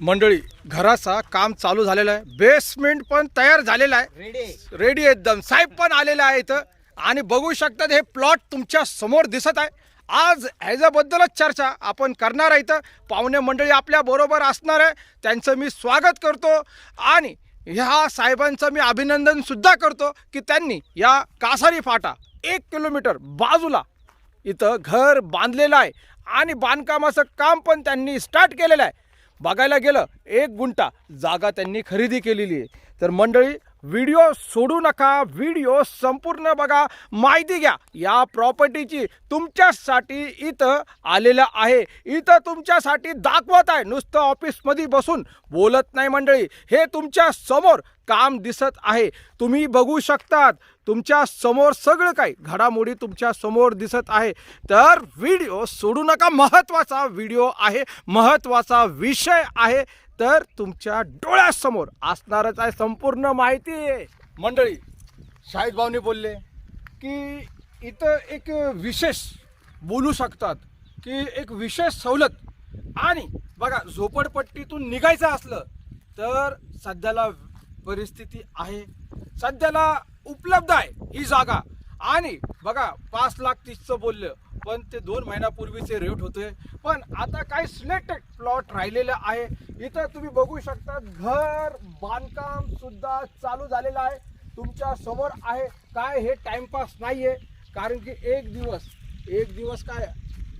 मंडळी घराचा काम चालू झालेलं आहे. बेसमेंट पण तयार झालेला आहे. रेडी एकदम. साहेब पण आलेले आहे इथं. आणि बघू शकतात हे प्लॉट तुमच्यासमोर दिसत आहे. आज ह्याच्याबद्दलच चर्चा आपण करणार आहे इथं. पाहुणे मंडळी आपल्या बरोबर असणार आहे. त्यांचं मी स्वागत करतो. आणि ह्या साहेबांचं मी अभिनंदन सुद्धा करतो की त्यांनी या कासारी फाटा एक किलोमीटर बाजूला इथं घर बांधलेलं आहे. आणि बांधकामाचं काम पण त्यांनी स्टार्ट केलेलं आहे. बघायला गेलं एक गुंठा जागा त्यांनी खरेदी केलेली आहे. तर मंडळी व्हिडिओ सोडू नका व्हिडिओ संपूर्ण बघा माहिती घ्या. या प्रॉपर्टीची तुमच्यासाठी इथं आलेलं आहे. इथं तुमच्यासाठी दाखवत आहे. नुसतं ऑफिसमध्ये बसून बोलत नाही मंडळी. हे तुमच्यासमोर काम दिसत आहे. तुम्ही बघू शकतात तुमच्यासमोर सगळं काही घडामोडी तुमच्यासमोर दिसत आहे. तर व्हिडिओ सोडू नका महत्त्वाचा व्हिडिओ आहे महत्त्वाचा विषय आहे. तर तुमच्या डोळ्यासमोर असणारच आहे संपूर्ण माहिती. आहे मंडळी शाहिद भाऊनी बोलले की इथं एक विशेष बोलू शकतात की एक विशेष सवलत. आणि बघा झोपडपट्टीतून निघायचं असलं तर सध्याला परिस्थिती आहे. सध्याला उपलब्ध आहे ही जागा. आणि बघा पाच लाख तीसचं बोललं पण ते दोन महिन्यापूर्वीचे रेट होते. पण आता काही सिलेक्टेड प्लॉट राहिलेलं आहे इथं तुम्ही बघू शकता घर बांधकाम सुद्धा चालू झालेलं आहे. तुमच्यासमोर आहे. काय हे टाइमपास नाही आहे कारण की एक दिवस एक दिवस काय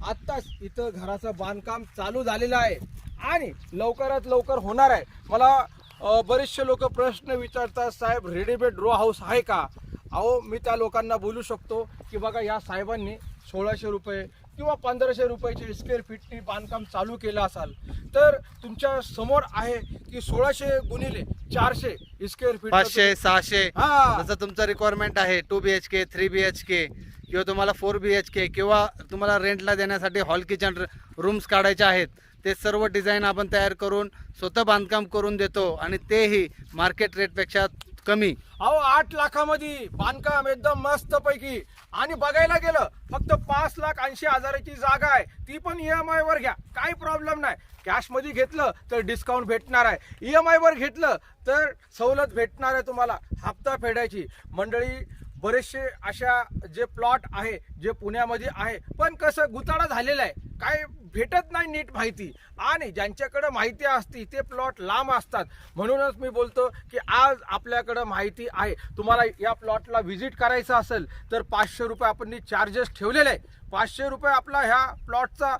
आत्ताच इथं घराचं बांधकाम चालू झालेलं आहे. आणि लवकरात लवकर होणार आहे. मला बरेचसे लोक प्रश्न विचारतात साहेब रेडीमेड रो हाऊस आहे का? अहो मी त्या लोकांना बोलू शकतो की बघा या साहेबांनी सोळाशे रुपये किंवा पंधराशे रुपयाचे स्क्वेअर फीटनी बांधकाम चालू केलं असाल. तर तुमच्यासमोर आहे की सोळाशे गुणिले चारशे स्क्वेअर फीट पाचशे सहाशे. हा. जसं तुमचं रिक्वायरमेंट आहे two B H K three B H K किंवा तुम्हाला फोर बी एच के किंवा तुम्हाला रेंटला देण्यासाठी हॉल किचन रूम्स काढायचे आहेत ते सर्व डिझाईन आपण तयार करून स्वतः बांधकाम करून देतो आणि तेही मार्केट रेटपेक्षा कमी. अहो आठ लाखामध्ये बांधकाम एकदम मस्त पैकी. आणि बघायला गेलं फक्त पाच लाख ऐंशी हजाराची जागा आहे. ती पण ई एम वर घ्या. काही प्रॉब्लेम नाही. कॅशमध्ये घेतलं तर डिस्काउंट भेटणार आहे. ई एम वर घेतलं तर सवलत भेटणार आहे तुम्हाला. हप्ता फेडायची. मंडळी बरेचसे अशा जे प्लॉट आहे जे पुण्यामध्ये आहे पण कसं गुताडा झालेला आहे. काय भेटत नाही नीट माहिती. आणि ज्यांच्याकडं माहिती असती ते प्लॉट लांब असतात. म्हणूनच मी बोलतो की आज आपल्याकडं माहिती आहे. तुम्हाला या प्लॉटला व्हिजिट करायचं असेल तर पाचशे रुपये आपण चार्जेस ठेवलेले आहे. पाचशे रुपये आपला ह्या प्लॉटचा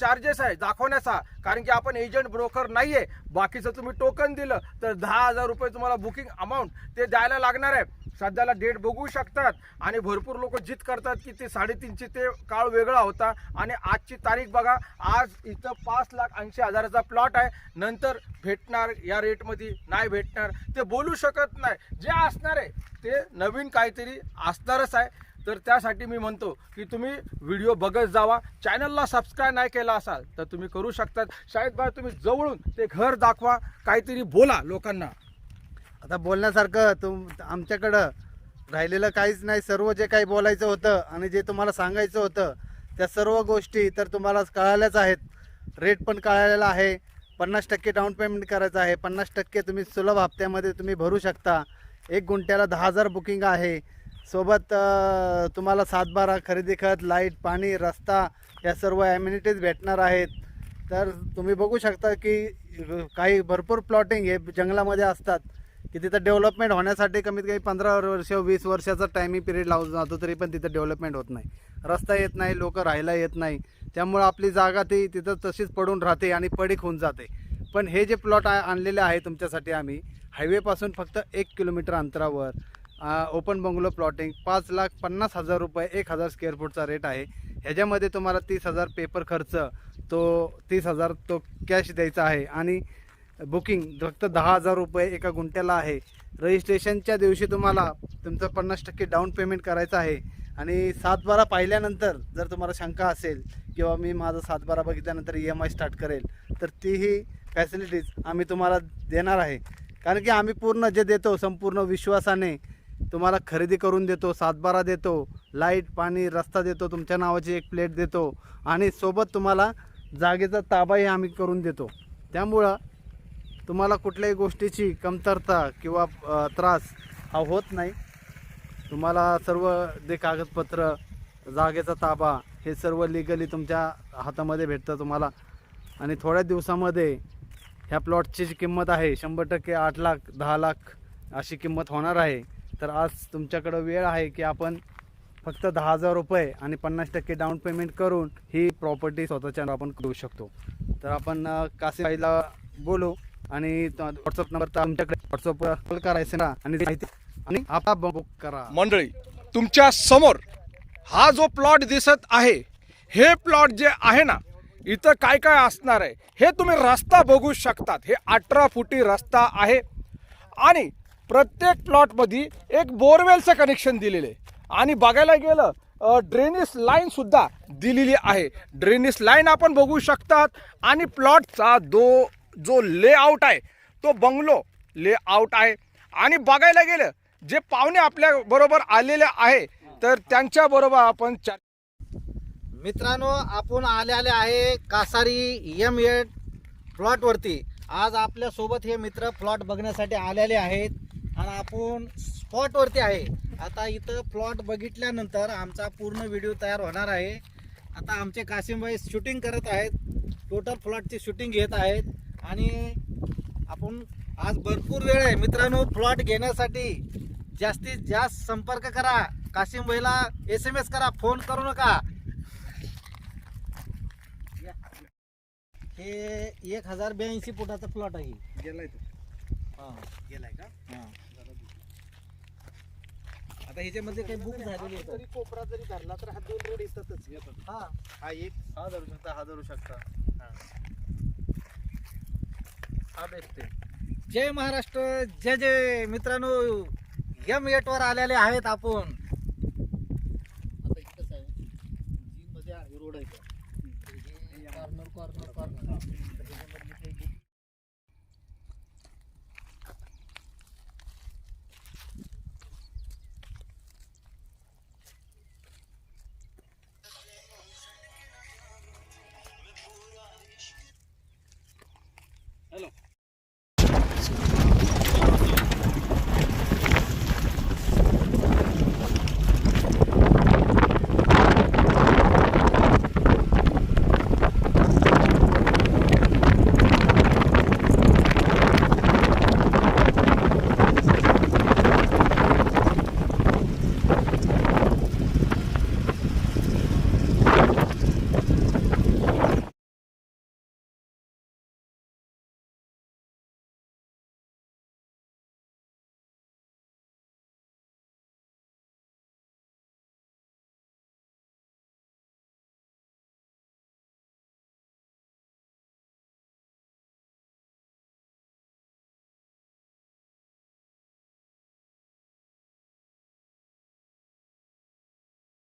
चार्जेस आहे दाखवण्याचा. कारण की आपण एजंट ब्रोकर नाही आहे बाकीचं तुम्ही टोकन दिलं तर दहा हजार रुपये तुम्हाला बुकिंग अमाऊंट ते द्यायला लागणार आहे. सध्याला डेट बघू शकतात. आणि भरपूर लोक जित करतात की ते साडेतीनशे ते काळ वेगळा होता. आणि आजची तारीख बघा आज इथं पाच लाख ऐंशी हजाराचा प्लॉट आहे. नंतर भेटणार या रेटमध्ये नाही भेटणार ते बोलू शकत नाही. जे असणार आहे ते नवीन काहीतरी असणारच आहे. तर त्यासाठी मी म्हणतो की तुम्ही व्हिडिओ बघत जावा. चॅनलला सबस्क्राईब नाही केला असाल तर तुम्ही करू शकतात. शाळेत बाहेर तुम्ही जवळून ते घर दाखवा. काहीतरी बोला लोकांना. आता बोलण्यासारखं तुम आमच्याकडं राहिलेलं काहीच नाही. सर्व जे काही बोलायचं होतं आणि जे तुम्हाला सांगायचं होतं त्या सर्व गोष्टी तर तुम्हाला कळाल्याच आहेत. रेट पण कळालेला आहे. पन्नास टक्के डाऊन पेमेंट करायचं आहे. पन्नास टक्के तुम्ही सुलभ हप्त्यामध्ये तुम्ही भरू शकता. एक गुंठ्याला दहा हजार बुकिंग आहे. सोबत तुम्हाला सातबारा खरेदी खत लाइट पाणी रस्ता या सर्व ॲम्युनिटीज भेटणार आहेत. तर तुम्ही बघू शकता की काही भरपूर प्लॉटिंग हे जंगलामध्ये असतात. की तिथं डेव्हलपमेंट होण्यासाठी कमीत कमी पंधरा वर्ष वीस वर्षाचा टायमिंग पिरियड लावून जातो तरी पण तिथं डेव्हलपमेंट होत नाही. रस्ता येत नाही लोक राहायला येत नाही. त्यामुळं आपली जागा ती तिथं तशीच पडून राहते आणि पडीक होऊन जाते. पण हे जे प्लॉट आणलेले आहे तुमच्यासाठी आम्ही हायवेपासून फक्त एक किलोमीटर अंतरावर ओपन बंगलो प्लॉटिंग पाच लाख पन्नास हजार रुपये एक हजार स्क्वेअर फूटचा रेट आहे. ह्याच्यामध्ये तुम्हाला तीस हजार पेपर खर्च तो तीस हजार तो कॅश द्यायचा आहे. आणि बुकिंग फक्त दहा हजार रुपये एका गुंठ्याला आहे. रजिस्ट्रेशनच्या दिवशी तुम्हाला तुमचं पन्नास टक्के डाऊन पेमेंट करायचं आहे. आणि सातबारा पाहिल्यानंतर जर तुम्हाला शंका असेल किंवा मी माझा सातबारा बघितल्यानंतर ई एम आय स्टार्ट करेल तर तीही फॅसिलिटीज आम्ही तुम्हाला देणार आहे. कारण की आम्ही पूर्ण जे देतो संपूर्ण विश्वासाने तुम्हाला खरेदी करून देतो सातबारा देतो लाइट पाणी रस्ता देतो तुमच्या नावाची एक प्लेट देतो आणि सोबत तुम्हाला जागेचा ताबाही आम्ही करून देतो. त्यामुळं तुम्हाला कुठल्याही गोष्टीची कमतरता किंवा त्रास हा होत नाही. तुम्हाला सर्व जे कागदपत्र जागेचा ताबा हे सर्व लिगली तुमच्या हातामध्ये भेटतं तुम्हाला. आणि थोड्या दिवसामध्ये ह्या प्लॉटची जी किंमत आहे शंभर टक्के आठ लाख दहा लाख अशी किंमत होणार आहे. तर आज तुमच्याकडं वेळ आहे की आपण फक्त दहा हजार रुपये आणि पन्नास टक्के डाऊन पेमेंट करून ही प्रॉपर्टी स्वतःच्या आपण करू शकतो. तर आपण कासेबाईला बोलू. आणि व्हॉट्सअप नंबर तर आमच्याकडे व्हॉट्सअपवर कॉल करायचं ना आणि माहिती आणि आपला बुक करा. मंडळी तुमच्यासमोर हा जो प्लॉट दिसत आहे हे प्लॉट जे आहे ना इथं काय काय असणार आहे हे तुम्ही रस्ता बघू शकतात. हे अठरा फुटी रस्ता आहे. आणि प्रत्येक प्लॉटमध्ये एक बोरवेलचं कनेक्शन दिलेलं आहे. आणि बघायला गेलं ड्रेनेज लाईन सुद्धा दिलेली आहे. ड्रेनेज लाईन आपण बघू शकतात. आणि प्लॉटचा दो जो लेआउट आहे तो बंगलो लेआउट आहे. आणि बघायला गेलं जे पाहुणे आपल्या बरोबर आलेले आहे तर त्यांच्या बरोबर आपण चर्चा मित्रांनो आपण आलेले आहे कासारी एम एड प्लॉटवरती आज आपल्यासोबत हे मित्र प्लॉट बघण्यासाठी आलेले आहेत. आणि आपण स्पॉटवरती आहे. आता इथं प्लॉट बघितल्यानंतर आमचा पूर्ण व्हिडिओ तयार होणार आहे. आता आमचे कासिमबाई शूटिंग करत आहेत. टोटल प्लॉटची शूटिंग घेत आहेत. आणि आपण आज भरपूर वेळ आहे. मित्रांनो प्लॉट घेण्यासाठी जास्तीत जास्त संपर्क करा. कासिमबाईला एस एम एस करा. फोन करू नका. हे एक हजार ब्याऐंशी फुटाचा प्लॉट आहे. गेलाय तो. हा, गेलाय का? हा. आता ह्याच्यामध्ये काही बुक झालेली आहेत. तरी कोपरा जरी धरला तर हा दोन रोड येतातच. येतात. हा. हा एक. हा धरू शकता हा धरू शकता. हा. जय महाराष्ट्र जय जय. मित्रांनो एम एट वर आलेले आहेत आपण. आता इतकंच आहे. जी मध्ये आहे कॉर्नर कॉर्नर कॉर्नर